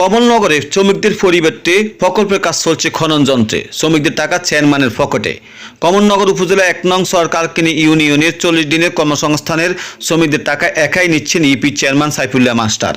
কমলনগরে শ্রমিকদের পরিবর্তে প্রকল্পের কাজ চলছে খনন যন্ত্রে। শ্রমিকদের টাকা চেয়ারম্যানের ফকটে কমলনগর উপজেলা এক নং সরকার কিনে ইউনিয়নের চল্লিশ দিনের কর্মসংস্থানের শ্রমিকদের টাকা একাই নিচ্ছেন ইপি চেয়ারম্যান সাইফুল্লাহ মাস্টার।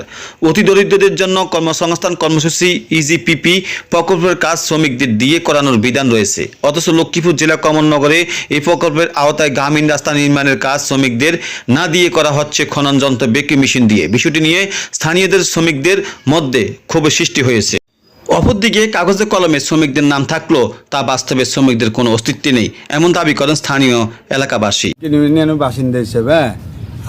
অতি দরিদ্রদের জন্য কর্মসংস্থান কর্মসূচি, ইজিপিপি, প্রকল্পের কাজ শ্রমিকদের দিয়ে করানোর বিধান রয়েছে। অথচ লক্ষ্মীপুর জেলা কমলনগরে এই প্রকল্পের আওতায় গ্রামীণ রাস্তা নির্মাণের কাজ শ্রমিকদের না দিয়ে করা হচ্ছে খনন যন্ত্র, বেকি মেশিন দিয়ে। বিষয়টি নিয়ে স্থানীয়দের শ্রমিকদের মধ্যে ক্ষোভের সৃষ্টি হয়েছে। অপরদিকে কাগজে কলমে শ্রমিকদের নাম থাকলেও তা বাস্তবে শ্রমিকদের কোনো অস্তিত্ব নেই, এমন দাবি করেন স্থানীয় এলাকাবাসী। ইউনিয়নের বাসিন্দা হিসেবে হ্যাঁ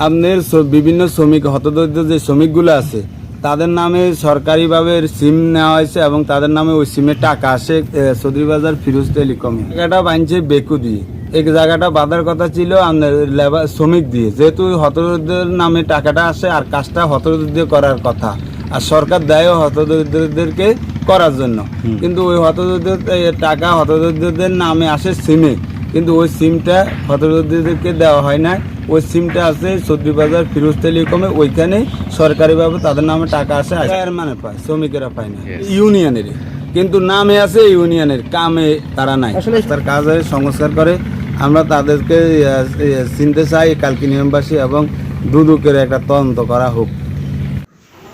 আপনার বিভিন্ন শ্রমিক, হতদরিদ্র যে শ্রমিকগুলো আছে, তাদের নামে সরকারিভাবে সিম নেওয়া হয়েছে এবং তাদের নামে ওই সিমের টাকা আসে সদরি বাজার ফিরোজ টেলিকমে। জায়গাটা বানছে বেকু দিয়ে। এক জায়গাটা বাঁধার কথা ছিল আপনার লেবার, শ্রমিক দিয়ে। যেহেতু হতদরিদ্রের নামে টাকাটা আসে, আর কাজটা হতদরিদ্র করার কথা। আর সরকার দেয় হতদরিদ্রদেরকে করার জন্য। কিন্তু ওই হতদরিদ্র টাকা হতদরিদ্রদের নামে আসে সিমে। কিন্তু ওই সিমটা হতদরিদ্রদেরকে দেওয়া হয় না। ওই সিমটা আছে চৌধুরী বাজার ফিরোজ টেলিকমে ওইখানে সরকারিভাবে তাদের নামে টাকা আসে। মানে পায় শ্রমিকেরা পায় না। ইউনিয়নের কিন্তু নামে আছে ইউনিয়নের কামে তারা নাই। তার কাজে সংস্কার করে। আমরা তাদেরকে চিনতে চাই কালকি নিয়মবাসী এবং দুদুকের একটা তদন্ত করা হোক।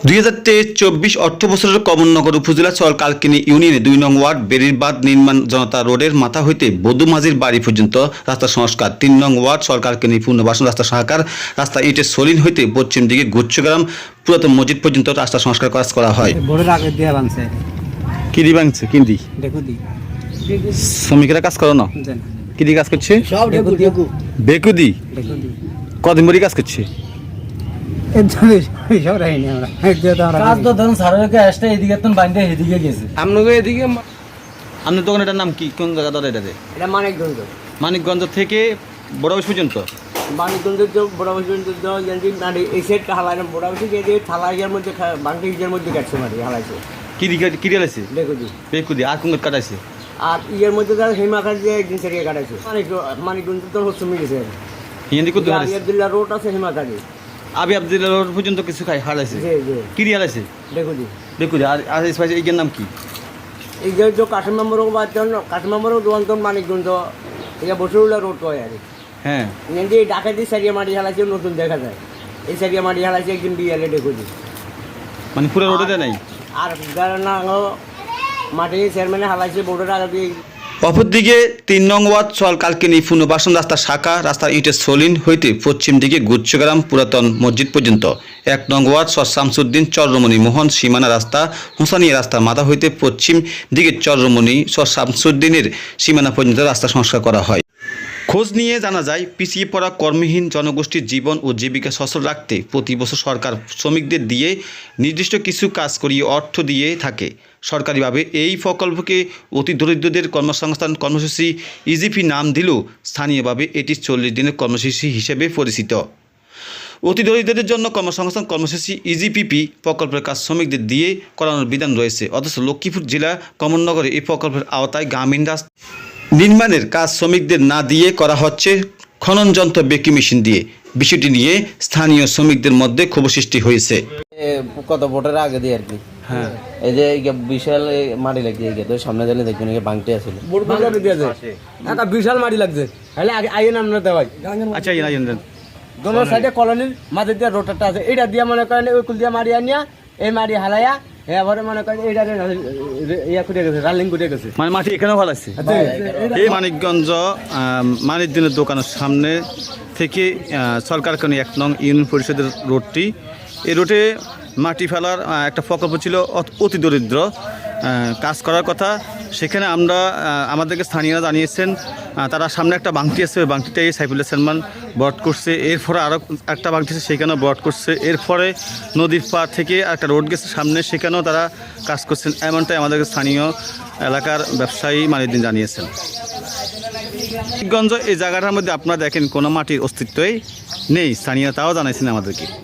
দুই হাজার তেইশ চব্বিশ অর্থ বছরের কমলনগর উপজেলা চর কালকিনি ইউনিয়নে দুই নং ওয়ার্ড বেরিরবাদ নির্মাণ জনতা রোডের মাথা হইতে বধুমাঝির বাড়ি পর্যন্ত রাস্তা সংস্কার। তিন নং ওয়ার্ড সরকারকিনি পুনর্বাসন রাস্তা সহাকার রাস্তা ইটের সলিন হইতে পশ্চিম দিকে গুচ্ছগ্রাম পুরাতন মসজিদ পর্যন্ত রাস্তা সংস্কার কাজ করা হয়। কিদি ভাঙছে কিন্দি দি শ্রমিকেরা কাজ করো না? কিদি কাজ করছে? বেকুদি কদিন কাজ করছে? আপনার দোকানটার নাম কি কোন জায়গা ধরে এটাতে এটা মানিকগঞ্জ মানিকগঞ্জ থেকে বড় অফিস পর্যন্ত? মানিকগঞ্জ তো বড় পর্যন্ত যদি এই সেট হালাই না বড় বেশি থালাইয়ের মধ্যে মধ্যে কাটছে মারি হালাইছে? বেকুদি। আর কোন কাটাইছে? আর ইয়ের মধ্যে তার হিমাকার যে একদিন সেরিয়ে কাটাইছে। মানিক মানিকগঞ্জ তো হচ্ছে হিন্দি রোড আছে হিমাকারি আবি আব্দুল্লাহ রোড পর্যন্ত কিছু খাই হারাইছে কিদি হারাইছে দেখো দি বেকুদি আর আর এই নাম কি? এই যে যে কাশ্মীর নম্বরও বা কাশ্মীর নম্বরও দোকান তো মানিকগঞ্জ এটা বসুরুল্লাহ রোড কয় আর? কি হ্যাঁ যে ডাকাতি সারিয়া মাটি হালাইছে নতুন দেখা যায়। এই সারিয়া মাটি হালাইছে একদিন বিয়ালে দেখুছি মানে পুরো রোডে নাই? আর যারা না মাটি চেয়ারম্যানে হালাইছে বোর্ডের আগে দিয়ে অপরদিকে তিন নং ওয়ার্ড সল কালকিনি পুনর্বাসন রাস্তা শাখা, রাস্তার ইটের সলিন হইতে পশ্চিম দিকে গুচ্ছগ্রাম পুরাতন মসজিদ পর্যন্ত। এক নং ওয়ার্ড সর শামসুদ্দিন চররমণি মোহন সীমানা রাস্তা হুসানিয়া রাস্তা মাথা হইতে পশ্চিম দিকে চররমণি সর শামসুদ্দিনের সীমানা পর্যন্ত রাস্তা সংস্কার করা হয়। খোঁজ নিয়ে জানা যায়, পিছিয়ে পড়া কর্মহীন জনগোষ্ঠীর জীবন ও জীবিকা সচল রাখতে প্রতি বছর সরকার শ্রমিকদের দিয়ে নির্দিষ্ট কিছু কাজ করিয়ে অর্থ দিয়ে থাকে। সরকারিভাবে এই প্রকল্পকে অতি দরিদ্রদের কর্মসংস্থান কর্মসূচি ইজিপি নাম দিলেও স্থানীয়ভাবে এটি চল্লিশ দিনের কর্মসূচি হিসেবে পরিচিত। অতি দরিদ্রদের জন্য কর্মসংস্থান কর্মসূচি ইজিপিপি প্রকল্পের কাজ শ্রমিকদের দিয়ে করানোর বিধান রয়েছে। অথচ লক্ষ্মীপুর জেলা কমলনগরে এই প্রকল্পের আওতায় গ্রামীণ রাস্তা নির্মাণের কাজ শ্রমিকদের না দিয়ে করা হচ্ছে খনন যন্ত্র বেকি মেশিন দিয়ে। বিষয়টি নিয়ে স্থানীয় শ্রমিকদের মধ্যে ক্ষোভ সৃষ্টি হয়েছে। কত ভোটের আগে দিয়ে আর কি। হ্যাঁ। এই যে বিশাল মাটি তো সামনে দেখবেন এই একটা বিশাল মাটি লাগছে। তাহলে আগে আইন আমরা দেওয়াই আচ্ছা দোনো। সাইডে কলোনির মাঝে দিয়ে রোডটা আছে। এটা দিয়ে মনে করেন ওই কুল দিয়ে মারি আনিয়া এই মারি হালাইয়া এবারে মনে করেন এইটা ইয়া করে গেছে রালিং করে গেছে। মানে মাটি এখানেও ভালো আছে? এই মানিকগঞ্জ মানিকদিনের দোকানের সামনে থেকে সরকার কোন এক নং ইউনিয়ন পরিষদের রোডটি এই রোডে মাটি ফেলার একটা প্রকল্প ছিল অত- দরিদ্র। কাজ করার কথা। সেখানে আমরা আমাদেরকে স্থানীয়রা জানিয়েছেন তারা সামনে একটা বাংটি আছে, ওই বাংটিটাই সাইফুল্লাহ সালমান বট করছে। এরপরে আরও একটা বাংটি আছে সেখানেও বট করছে। এরপরে নদীর পার থেকে একটা রোড গেছে সামনে, সেখানেও তারা কাজ করছেন। এমনটাই আমাদেরকে স্থানীয় এলাকার ব্যবসায়ী মালিকদিন জানিয়েছেন। গঞ্জ এই জায়গাটার মধ্যে আপনারা দেখেন কোনো মাটির অস্তিত্বই নেই। স্থানীয় তাও জানাইছেন আমাদেরকে।